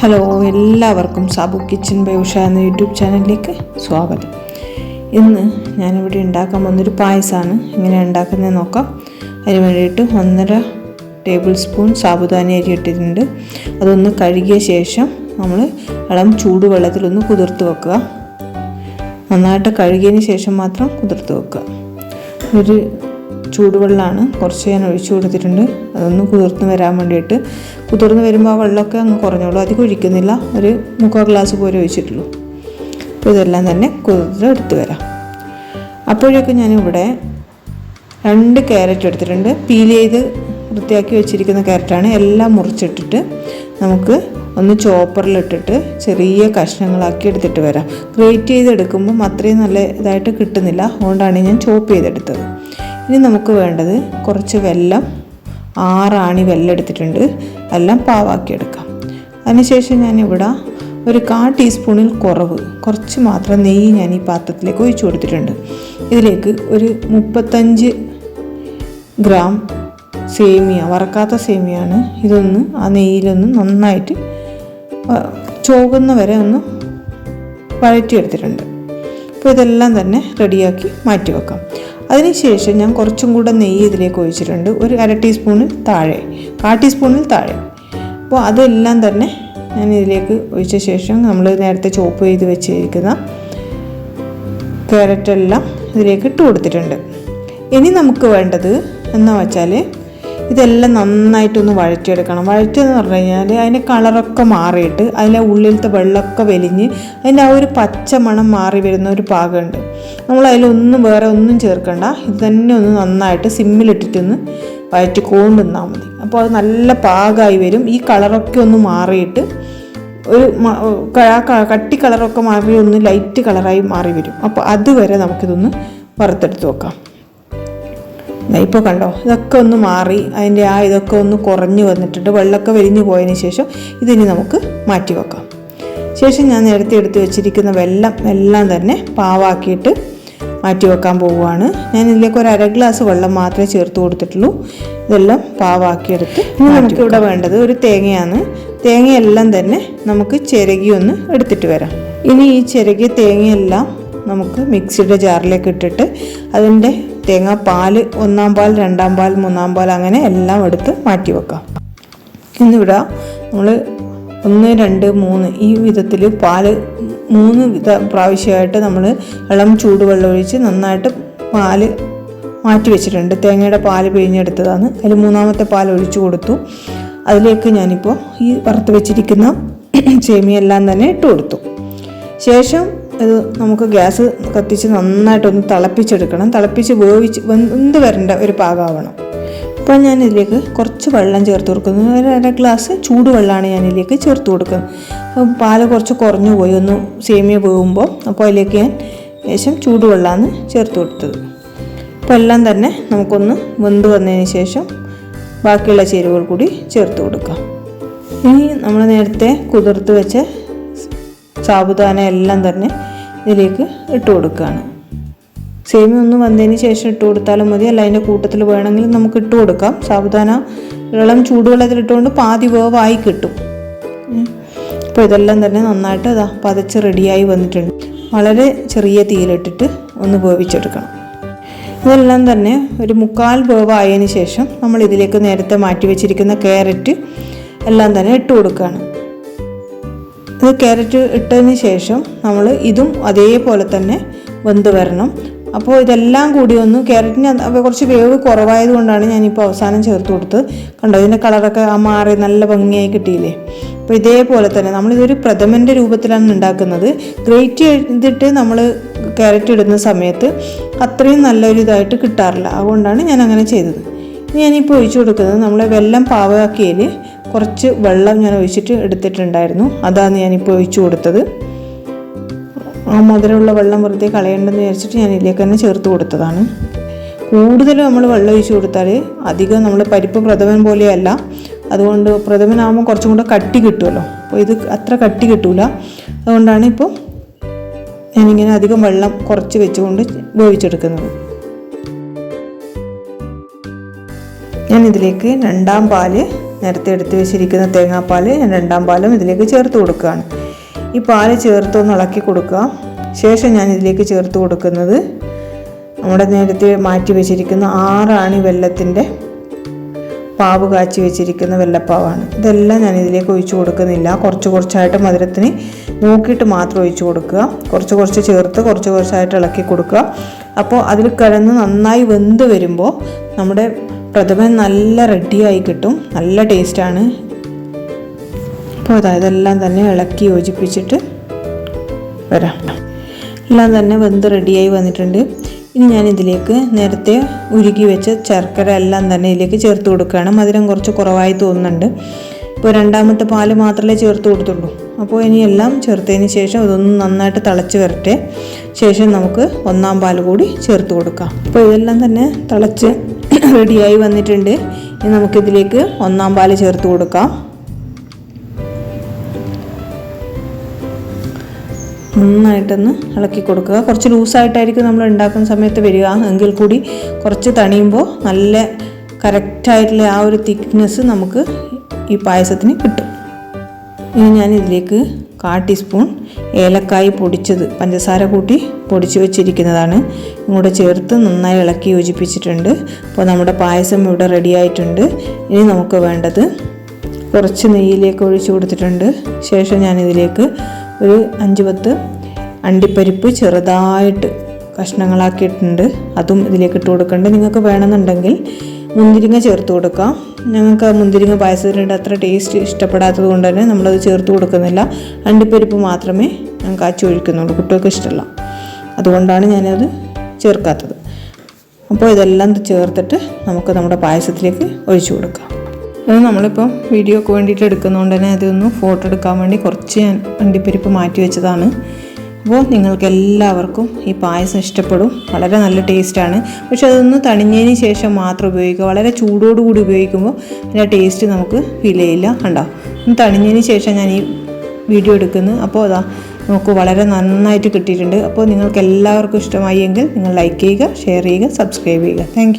Hello എല്ലാവർക്കും Sabu kitchen by Usha എന്ന YouTube ചാനലിലേക്ക് സ്വാഗതം. ഇന്ന് ഞാനിവിടെ ഉണ്ടാക്കാൻ വന്നൊരു പായസമാണ് എങ്ങനെ ഉണ്ടാക്കുന്നത് നോക്കാം. അതിന് വേണ്ടിയിട്ട് ഒന്നര ടേബിൾ സ്പൂൺ സാബുദാന അരി ഇട്ടിട്ടുണ്ട്. അതൊന്ന് കഴുകിയ ശേഷം നമ്മൾ ഇളം ചൂടുവെള്ളത്തിലൊന്ന് കുതിർത്ത് വെക്കുക. നന്നായിട്ട് കഴുകിയതിന് ശേഷം മാത്രം കുതിർത്ത് വെക്കുക. ഒരു ചൂടുവെള്ളമാണ്. കുറച്ച് ഞാൻ ഒഴിച്ചു കൊടുത്തിട്ടുണ്ട്. അതൊന്ന് കുതിർന്ന് വരാൻ വേണ്ടിയിട്ട്. കുതിർന്ന് വരുമ്പോൾ ആ വെള്ളമൊക്കെ അങ്ങ് കുറഞ്ഞോളൂ. അധികം ഒഴിക്കുന്നില്ല. ഒരു മുക്കാൽ ഗ്ലാസ് പോലെ ഒഴിച്ചിട്ടുള്ളൂ. അപ്പോൾ ഇതെല്ലാം തന്നെ കുതിർത്ത് എടുത്ത് വരാം. അപ്പോഴേക്കും ഞാനിവിടെ രണ്ട് ക്യാരറ്റ് എടുത്തിട്ടുണ്ട്. പീൽ ചെയ്ത് വൃത്തിയാക്കി വെച്ചിരിക്കുന്ന ക്യാരറ്റാണ്. എല്ലാം മുറിച്ചിട്ടിട്ട് നമുക്ക് ഒന്ന് ചോപ്പറിലിട്ടിട്ട് ചെറിയ കഷ്ണങ്ങളാക്കി എടുത്തിട്ട് വരാം. ഗ്രേറ്റ് ചെയ്തെടുക്കുമ്പം അത്രയും നല്ല ഇതായിട്ട് കിട്ടുന്നില്ല. അതുകൊണ്ടാണ് ഞാൻ ചോപ്പ് ചെയ്തെടുത്തത്. ഇനി നമുക്ക് വേണ്ടത് കുറച്ച് വെല്ലം ആറാണി വെല്ലം എടുത്തിട്ടുണ്ട് എല്ലാം പാവാക്കി എടുക്കാം അതിനുശേഷം ഞാനിവിടെ ഒരു കാ ടീസ്പൂണിൽ കുറവ് കുറച്ച് മാത്രം നെയ്യ് ഞാൻ ഈ പാത്രത്തിലേക്ക് ഒഴിച്ചു കൊടുത്തിട്ടുണ്ട്. ഇതിലേക്ക് ഒരു മുപ്പത്തഞ്ച് ഗ്രാം സേമിയ വറക്കാത്ത സേമിയാണ്. ഇതൊന്ന് ആ നെയ്യിലൊന്ന് നന്നായിട്ട് ചോകുന്ന വരെ ഒന്ന് വഴറ്റിയെടുത്തിട്ടുണ്ട്. അപ്പോൾ ഇതെല്ലാം തന്നെ റെഡിയാക്കി മാറ്റി വെക്കാം അതിനുശേഷം ഞാൻ കുറച്ചും കൂടെ നെയ്യ് ഇതിലേക്ക് ഒഴിച്ചിട്ടുണ്ട്. ഒരു അര ടീസ്പൂണിൽ താഴെ കാ ടീസ്പൂണിൽ താഴെ. അപ്പോൾ അതെല്ലാം തന്നെ ഞാൻ ഇതിലേക്ക് ഒഴിച്ച ശേഷം നമ്മൾ നേരത്തെ ചോപ്പ് ചെയ്ത് വെച്ചിരിക്കുന്ന ക്യാരറ്റെല്ലാം ഇതിലേക്ക് ഇട്ട് കൊടുത്തിട്ടുണ്ട്. ഇനി നമുക്ക് വേണ്ടത് എന്ന് വെച്ചാൽ ഇതെല്ലാം നന്നായിട്ടൊന്ന് വഴറ്റിയെടുക്കണം. വഴറ്റിയെന്ന് പറഞ്ഞു കഴിഞ്ഞാൽ അതിന്റെ കളറൊക്കെ മാറിയിട്ട് അതിന്റെ ഉള്ളിലത്തെ വെള്ളമൊക്കെ വലിഞ്ഞ് അതിന്റെ ആ ഒരു പച്ച മണം മാറി വരുന്ന ഒരു പാകമുണ്ട്. നമ്മൾ അതിലൊന്നും വേറെ ഒന്നും ചേർക്കണ്ട. ഇത് തന്നെ ഒന്ന് നന്നായിട്ട് സിമ്മിലിട്ടിട്ടൊന്ന് വഴറ്റി കൊണ്ടുവന്നാൽ മതി. അപ്പോൾ അത് നല്ല പാകമായി വരും. ഈ കളറൊക്കെ ഒന്ന് മാറിയിട്ട് ഒരു കട്ടി കളറൊക്കെ മാറി ഒന്ന് ലൈറ്റ് കളറായി മാറി വരും. അപ്പോൾ അതുവരെ നമുക്കിതൊന്ന് വറുത്തെടുത്ത് വെക്കാം ഇപ്പോൾ കണ്ടോ? ഇതൊക്കെ ഒന്ന് മാറി അതിന്റെ ആ ഇതൊക്കെ ഒന്ന് കുറഞ്ഞു വന്നിട്ടുണ്ട്. വെള്ളമൊക്കെ വലിഞ്ഞു പോയതിന് ശേഷം ഇതിനി നമുക്ക് മാറ്റി വെക്കാം. ശേഷം ഞാൻ നേരത്തെ എടുത്ത് വെച്ചിരിക്കുന്ന വെള്ളം എല്ലാം തന്നെ പാവാക്കിയിട്ട് മാറ്റി വെക്കാൻ പോവുകയാണ്. ഞാൻ ഇതിലേക്ക് ഒരു അര ഗ്ലാസ് വെള്ളം മാത്രമേ ചേർത്ത് കൊടുത്തിട്ടുള്ളൂ. ഇതെല്ലാം പാവാക്കിയെടുത്ത് ഇനി നമുക്കിവിടെ വേണ്ടത് ഒരു തേങ്ങയാണ്. തേങ്ങയെല്ലാം തന്നെ നമുക്ക് ചിരകി ഒന്ന് എടുത്തിട്ട് വരാം. ഇനി ഈ ചിരകിയ തേങ്ങയെല്ലാം നമുക്ക് മിക്സിയുടെ ജാറിലേക്ക് ഇട്ടിട്ട് അതിന്റെ തേങ്ങാപ്പാൽ ഒന്നാം പാൽ രണ്ടാം പാൽ മൂന്നാം പാൽ അങ്ങനെ എല്ലാം എടുത്ത് മാറ്റി വെക്കാം. ഇന്നിവിടെ നമ്മൾ ഒന്ന് രണ്ട് മൂന്ന് ഈ വിധത്തിൽ പാൽ മൂന്ന് വിധ പ്രാവശ്യമായിട്ട് നമ്മൾ ഇളം ചൂടുവെള്ളം ഒഴിച്ച് നന്നായിട്ട് പാൽ മാറ്റി വെച്ചിട്ടുണ്ട്. തേങ്ങയുടെ പാൽ പിഴിഞ്ഞെടുത്തതാണ്. അതിൽ മൂന്നാമത്തെ പാൽ ഒഴിച്ചു കൊടുത്തു. അതിലേക്ക് ഞാനിപ്പോൾ ഈ വറുത്ത് വെച്ചിരിക്കുന്ന ചേമിയെല്ലാം തന്നെ ഇട്ട് കൊടുത്തു. ശേഷം ഇത് നമുക്ക് ഗ്യാസ് കത്തിച്ച് നന്നായിട്ടൊന്ന് തിളപ്പിച്ചെടുക്കണം. തിളപ്പിച്ച് വേവിച്ച് വെന്ത് വരേണ്ട ഒരു പാകമാവണം. അപ്പോൾ ഞാൻ ഇതിലേക്ക് കുറച്ച് വെള്ളം ചേർത്ത് കൊടുക്കുന്നു. ഒരു അര ഗ്ലാസ് ചൂടുവെള്ളമാണ് ഞാൻ ഇതിലേക്ക് ചേർത്ത് കൊടുക്കുന്നത്. പാൽ കുറച്ച് കുറഞ്ഞു പോയി. ഒന്ന് സേമിയ വേവുമ്പോൾ അപ്പോൾ അതിലേക്ക് ഞാൻ ശേഷം ചൂടുവെള്ളമാണ് ചേർത്ത് കൊടുത്തത്. അപ്പോൾ എല്ലാം തന്നെ നമുക്കൊന്ന് വെന്ത് വന്നതിന് ശേഷം ബാക്കിയുള്ള ചേരുവകൾ കൂടി ചേർത്ത് കൊടുക്കാം. ഇനി നമ്മൾ നേരത്തെ കുതിർത്ത് വെച്ച സാബുദാന എല്ലാം തന്നെ ഇതിലേക്ക് ഇട്ട് കൊടുക്കുകയാണ്. സേമി ഒന്ന് വന്നതിന് ശേഷം ഇട്ട് കൊടുത്താലും മതി. അല്ല അതിന്റെ കൂട്ടത്തിൽ വേണമെങ്കിൽ നമുക്ക് ഇട്ട് കൊടുക്കാം. സാബുദാന ഇളം ചൂടുവെള്ളത്തിൽ ഇട്ടുകൊണ്ട് പാതി വേവായി കിട്ടും. അപ്പോൾ ഇതെല്ലാം തന്നെ നന്നായിട്ട് അതാ പതച്ച് റെഡിയായി വന്നിട്ടുണ്ട്. വളരെ ചെറിയ തീയിലിട്ടിട്ട് ഒന്ന് വേവിച്ചെടുക്കണം. ഇതെല്ലാം തന്നെ ഒരു മുക്കാൽ വേവായതിന് ശേഷം നമ്മൾ ഇതിലേക്ക് നേരത്തെ മാറ്റി വെച്ചിരിക്കുന്ന ക്യാരറ്റ് എല്ലാം തന്നെ ഇട്ട് കൊടുക്കുകയാണ്. ഇത് ക്യാരറ്റ് ഇട്ടതിന് ശേഷം നമ്മൾ ഇതും അതേപോലെ തന്നെ വെന്ത് വരണം. അപ്പോൾ ഇതെല്ലാം കൂടി ഒന്ന് ക്യാരറ്റിന് കുറച്ച് വേവ് കുറവായത് കൊണ്ടാണ് ഞാനിപ്പോൾ അവസാനം ചേർത്ത് കൊടുത്ത് കണ്ടോ ഇതിന്റെ കളറൊക്കെ ആ മാറി നല്ല ഭംഗിയായി കിട്ടിയില്ലേ? അപ്പോൾ ഇതേപോലെ തന്നെ നമ്മളിതൊരു പ്രഥമന്റെ രൂപത്തിലാണ് ഉണ്ടാക്കുന്നത്. ഗ്രേറ്റ് ചെയ്തിട്ട് നമ്മൾ ക്യാരറ്റ് ഇടുന്ന സമയത്ത് അത്രയും നല്ലൊരു ഇതായിട്ട് കിട്ടാറില്ല. അതുകൊണ്ടാണ് ഞാൻ അങ്ങനെ ചെയ്തത് ഞാനിപ്പോൾ ഒഴിച്ചു കൊടുക്കുന്നത് നമ്മൾ വെല്ലം പാവാക്കിയതിൽ കുറച്ച് വെള്ളം ഞാൻ ഒഴിച്ചിട്ട് എടുത്തിട്ടുണ്ടായിരുന്നു. അതാണ് ഞാനിപ്പോൾ ഒഴിച്ചു കൊടുത്തത്. ആ മധുരമുള്ള വെള്ളം വെറുതെ കളയേണ്ടെന്ന് വിചാരിച്ചിട്ട് ഞാൻ ഇതിലേക്ക് തന്നെ ചേർത്ത് കൊടുത്തതാണ്. കൂടുതൽ നമ്മൾ വെള്ളം ഒഴിച്ചു കൊടുത്താൽ അധികം നമ്മൾ പരിപ്പ് പ്രഥമൻ പോലെയല്ല. അതുകൊണ്ട് പ്രഥമനാകുമ്പോൾ കുറച്ചും കൂടെ കട്ടി കിട്ടുമല്ലോ അപ്പോൾ ഇത് അത്ര കട്ടി കിട്ടൂല. അതുകൊണ്ടാണ് ഇപ്പോൾ ഞാനിങ്ങനെ അധികം വെള്ളം കുറച്ച് വെച്ചുകൊണ്ട് വേവിച്ചെടുക്കുന്നത്. ഞാനിതിലേക്ക് രണ്ടാം പാൽ നേരത്തെ എടുത്തു വെച്ചിരിക്കുന്ന തേങ്ങാപ്പാൽ ഞാൻ രണ്ടാം പാലും ഇതിലേക്ക് ചേർത്ത് കൊടുക്കുകയാണ്. ഈ പാൽ ചേർത്തൊന്ന് ഇളക്കി കൊടുക്കുക. ശേഷം ഞാൻ ഇതിലേക്ക് ചേർത്ത് കൊടുക്കുന്നത് നമ്മുടെ നേരത്തെ മാറ്റി വെച്ചിരിക്കുന്ന ആറാണി വെള്ളത്തിന്റെ പാവ് കാച്ചി വെച്ചിരിക്കുന്ന വെള്ളപ്പാവാണ്. ഇതെല്ലാം ഞാൻ ഇതിലേക്ക് ഒഴിച്ചു കൊടുക്കുന്നില്ല. കുറച്ച് കുറച്ചായിട്ട് മധുരത്തിന് നോക്കിയിട്ട് മാത്രം ഒഴിച്ചു കൊടുക്കുക. കുറച്ച് കുറച്ച് ചേർത്ത് കുറച്ച് കുറച്ചായിട്ട് ഇളക്കി കൊടുക്കുക. അപ്പോൾ അതിൽ കിഴങ്ങ് നന്നായി വെന്ത് വരുമ്പോൾ നമ്മുടെ പ്രഥമൻ നല്ല റെഡിയായി കിട്ടും. നല്ല ടേസ്റ്റാണ്. അപ്പോൾ അതായത് ഇതെല്ലാം തന്നെ ഇളക്കി യോജിപ്പിച്ചിട്ട് വരാം. എല്ലാം തന്നെ വെന്ത് റെഡിയായി വന്നിട്ടുണ്ട്. ഇനി ഞാൻ ഇതിലേക്ക് നേരത്തെ ഉരുക്കി വെച്ച ശർക്കര എല്ലാം തന്നെ ഇതിലേക്ക് ചേർത്ത് കൊടുക്കുകയാണ്. മധുരം കുറച്ച് കുറവായി തോന്നുന്നുണ്ട്. ഇപ്പോൾ രണ്ടാമത്തെ പാൽ മാത്രമേ ചേർത്ത് കൊടുത്തുള്ളൂ. അപ്പോൾ ഇനി എല്ലാം ചേർത്തതിന് ശേഷം ഇതൊന്ന് നന്നായിട്ട് തിളച്ച് വരട്ടെ. ശേഷം നമുക്ക് ഒന്നാം പാൽ കൂടി ചേർത്ത് കൊടുക്കാം. അപ്പോൾ ഇതെല്ലാം തന്നെ തിളച്ച് റെഡിയായി വന്നിട്ടുണ്ട്. ഇനി നമുക്കിതിലേക്ക് ഒന്നാം പാൽ ചേർത്ത് കൊടുക്കാം. നന്നായിട്ടൊന്ന് ഇളക്കി കൊടുക്കുക. കുറച്ച് ലൂസായിട്ടായിരിക്കും നമ്മൾ ഉണ്ടാക്കുന്ന സമയത്ത് വരിക. എങ്കിൽ കൂടി കുറച്ച് തണിയുമ്പോൾ നല്ല കറക്റ്റായിട്ടുള്ള ആ ഒരു തിക്നെസ് നമുക്ക് ഈ പായസത്തിന് കിട്ടും. ഇനി ഞാൻ ഇതിലേക്ക് കാ ടീസ്പൂൺ ഏലക്കായ് പൊടിച്ചത് പഞ്ചസാര കൂട്ടി പൊടിച്ച് വെച്ചിരിക്കുന്നതാണ്. ഇങ്ങോട്ട് ചേർത്ത് നന്നായി ഇളക്കി യോജിപ്പിച്ചിട്ടുണ്ട്. അപ്പോൾ നമ്മുടെ പായസം ഇവിടെ റെഡി ആയിട്ടുണ്ട്. ഇനി നമുക്ക് വേണ്ടത് കുറച്ച് നെയ്യിലേക്ക് ഒഴിച്ചു കൊടുത്തിട്ടുണ്ട്. ശേഷം ഞാനിതിലേക്ക് ഒരു അഞ്ച് പത്ത് അണ്ടിപ്പരിപ്പ് ചെറുതായിട്ട് കഷ്ണങ്ങളാക്കിയിട്ടുണ്ട്. അതും ഇതിലേക്ക് ഇട്ട് കൊടുക്കേണ്ടത് നിങ്ങൾക്ക് വേണമെന്നുണ്ടെങ്കിൽ മുന്തിരിങ്ങ ചേർത്ത് കൊടുക്കാം. ഞങ്ങൾക്ക് മുന്തിരിങ്ങ പായസത്തിന്റെ അത്ര ടേസ്റ്റ് ഇഷ്ടപ്പെടാത്തത് കൊണ്ട് തന്നെ നമ്മളത് ചേർത്ത് കൊടുക്കുന്നില്ല. അണ്ടിപ്പരിപ്പ് മാത്രമേ ഞാൻ കാച്ചി ഒഴിക്കുന്നുള്ളൂ കുട്ടികൾക്ക് ഇഷ്ടമല്ല. അതുകൊണ്ടാണ് ഞാനത് ചേർക്കാത്തത്. അപ്പോൾ ഇതെല്ലാം ചേർത്തിട്ട് നമുക്ക് നമ്മുടെ പായസത്തിലേക്ക് ഒഴിച്ചു കൊടുക്കാം. അത് നമ്മളിപ്പം വീഡിയോക്ക് വേണ്ടിയിട്ട് എടുക്കുന്നതുകൊണ്ട് തന്നെ അതൊന്ന് ഫോട്ടോ എടുക്കാൻ വേണ്ടി കുറച്ച് ഞാൻ അണ്ടിപ്പരിപ്പ് മാറ്റി വെച്ചതാണ്. അപ്പോൾ നിങ്ങൾക്ക് എല്ലാവർക്കും ഈ പായസം ഇഷ്ടപ്പെടും. വളരെ നല്ല ടേസ്റ്റാണ്. പക്ഷെ അതൊന്ന് തണിഞ്ഞതിന് ശേഷം മാത്രം ഉപയോഗിക്കുക. വളരെ ചൂടോടുകൂടി ഉപയോഗിക്കുമ്പോൾ അതിന്റെ ടേസ്റ്റ് നമുക്ക് ഫീൽ ചെയ്യില്ല. കണ്ടോ? ഒന്ന് തണിഞ്ഞതിന് ശേഷം ഞാൻ ഈ വീഡിയോ എടുക്കുന്നു. അപ്പോൾ അതാ നമുക്ക് വളരെ നന്നായിട്ട് കിട്ടിയിട്ടുണ്ട്. അപ്പോൾ നിങ്ങൾക്ക് എല്ലാവർക്കും ഇഷ്ടമായി എങ്കിൽ നിങ്ങൾ ലൈക്ക് ചെയ്യുക ഷെയർ ചെയ്യുക സബ്സ്ക്രൈബ് ചെയ്യുക. താങ്ക്